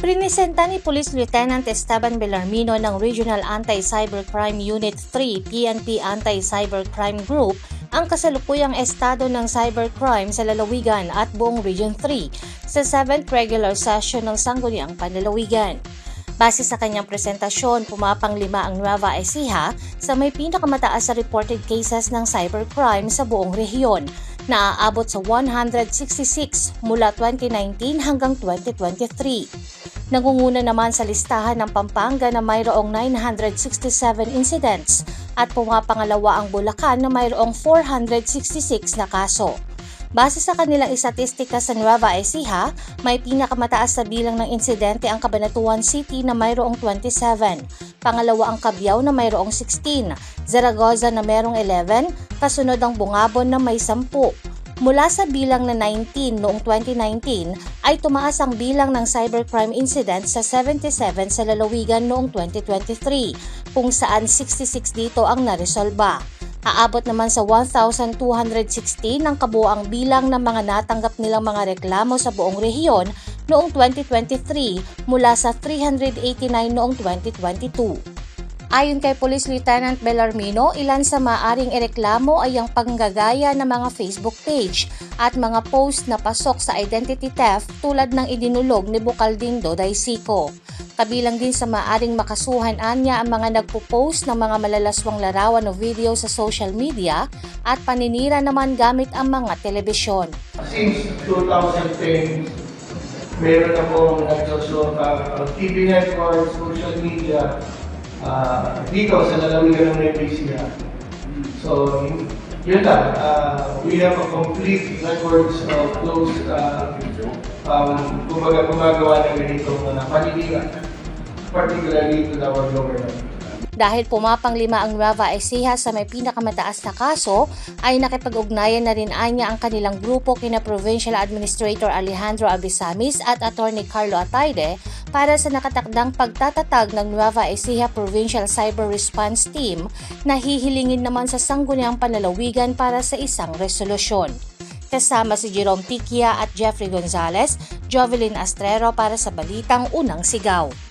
Prinisenta ni Police Lieutenant Esteban Bellarmino ng Regional Anti-Cybercrime Unit 3 PNP Anti-Cybercrime Group ang kasalukuyang estado ng cybercrime sa lalawigan at buong Region 3 sa 7th regular session ng Sangguniang Panlalawigan. Base sa kanyang presentasyon, pumapanglima ang Nueva Ecija sa may pinakamataas sa reported cases ng cybercrime sa buong rehiyon na aabot sa 166 mula 2019 hanggang 2023. Nangunguna naman sa listahan ng Pampanga na mayroong 967 incidents at pumapangalawa ang Bulacan na mayroong 466 na kaso. Base sa kanilang istatistika sa Nueva Ecija, may pinakamataas sa bilang ng insidente ang Cabanatuan City na mayroong 27, pangalawa ang Cabiao na mayroong 16, Zaragoza na mayroong 11, kasunod ang Bungabon na may 10. Mula sa bilang na 19 noong 2019 ay tumaas ang bilang ng cybercrime incidents sa 77 sa lalawigan noong 2023 kung saan 66 dito ang naresolba. Aabot naman sa 1,216 ang kabuang bilang ng mga natanggap nilang mga reklamo sa buong rehiyon noong 2023 mula sa 389 noong 2022. Ayon kay Police Lieutenant Bellarmino, ilan sa maaring ireklamo ay ang panggagaya ng mga Facebook page at mga post na pasok sa identity theft tulad ng idinulog ni Bucaldindo Daisico. Kabilang din sa maaring makasuhan anya ang mga nagpo-post ng mga malalaswang larawan o video sa social media at paninira naman gamit ang mga telebisyon. Since 2010, meron na pong nagsusot uh, TV network, social media, uh, dito sa lalawigan ng Ecija. So, yun lang. Uh, we have a complete networks of those uh, um, kumbaga gumagawa ng ganitong uh, paninira, particularly to our government. Dahil pumapanglima ang Nueva Ecija sa may pinakamataas na kaso, ay nakipag-ugnayan na rin anya ang kanilang grupo kina Provincial Administrator Alejandro Abisamis at Attorney Carlo Ataide para sa nakatakdang pagtatatag ng Nueva Ecija Provincial Cyber Response Team na hihilingin naman sa sangguniang panlalawigan para sa isang resolusyon. Kasama si Jerome Tikia at Jeffrey Gonzalez, Jovelyn Astrero para sa Balitang Unang Sigaw.